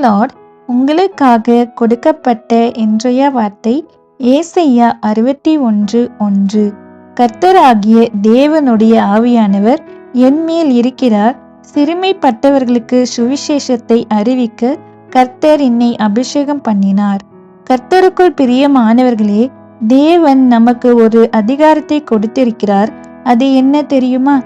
Lord உங்களுக்காக கொடுக்கப்பட்ட இன்றைய வார்த்தை ஏசையா அறுபத்தி ஒன்று ஒன்று. கர்த்தராகிய தேவனுடைய ஆவியானவர் என் மேல் இருக்கிறார். சிறுமைப்பட்டவர்களுக்கு சுவிசேஷத்தை அறிவிக்க கர்த்தர் என்னை அபிஷேகம் பண்ணினார். கர்த்தருக்குள் பிரியமானவர்களே தேவன் நமக்கு ஒரு அதிகாரத்தை கொடுத்திருக்கிறார். அது என்ன தெரியுமா?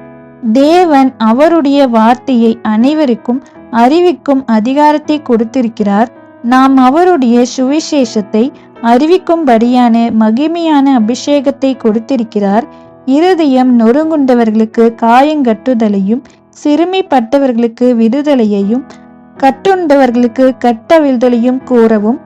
தேவன் அவருடைய வார்த்தையை அனைவருக்கும் அறிவிக்கும் அதிகாரத்தை கொடுத்திருக்கிறார். நாம் அவருடைய சுவிசேஷத்தை அறிவிக்கும்படியான மகிமையான அபிஷேகத்தை கொடுத்திருக்கிறார். இருதயம் நொறுங்குண்டவர்களுக்கு காயங்கட்டுதலையும் சிறுமிப்பட்டவர்களுக்கு விடுதலையையும் கட்டுண்டவர்களுக்கு கட்டவிழ்தலையும் கூறவும்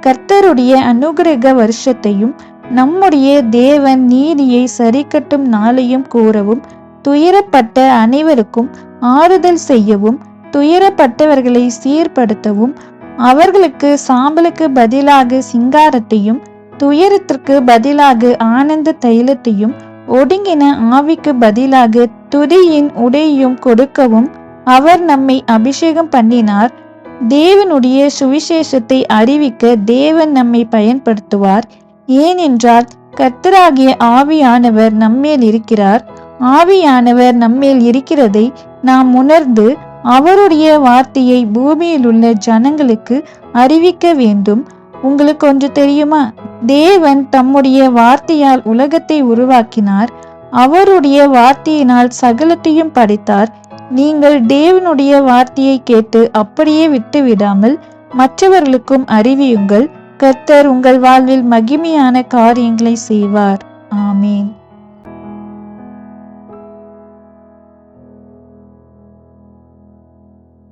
கர்த்தருடைய அனுகிரக வருஷத்தையும் நம்முடைய தேவன் நீதியை சரிக்கட்டும் நாளையும் கூறவும் துயரப்பட்ட அனைவருக்கும் ஆறுதல் செய்யவும் துயரப்பட்டவர்களை சீர்படுத்தவும் அவர்களுக்கு சாம்பலுக்கு பதிலாக சிங்காரத்தையும் துயரத்திற்கு பதிலாக ஆனந்த தைலத்தையும் ஒடுங்கின ஆவிக்கு பதிலாக துதியின் உடையும் கொடுக்கவும் அவர் நம்மை அபிஷேகம் பண்ணினார். தேவனுடைய சுவிசேஷத்தை அறிவிக்க தேவன் நம்மை பயன்படுத்துவார். ஏனென்றால் கர்த்தராகிய ஆவியானவர் நம்மேல் இருக்கிறார். ஆவியானவர் நம்மேல் இருக்கிறதை நாம் உணர்ந்து அவருடைய வார்த்தையை பூமியில் உள்ள ஜனங்களுக்கு அறிவிக்க வேண்டும். உங்களுக்கு ஒன்று தெரியுமா? தேவன் தம்முடைய வார்த்தையால் உலகத்தை உருவாக்கினார். அவருடைய வார்த்தையினால் சகலத்தையும் படைத்தார். நீங்கள் தேவனுடைய வார்த்தையை கேட்டு அப்படியே விட்டு விடாமல் மற்றவர்களுக்கும் அறிவியுங்கள். கர்த்தர் உங்கள் வாழ்வில் மகிமையான காரியங்களை செய்வார். ஆமீன்.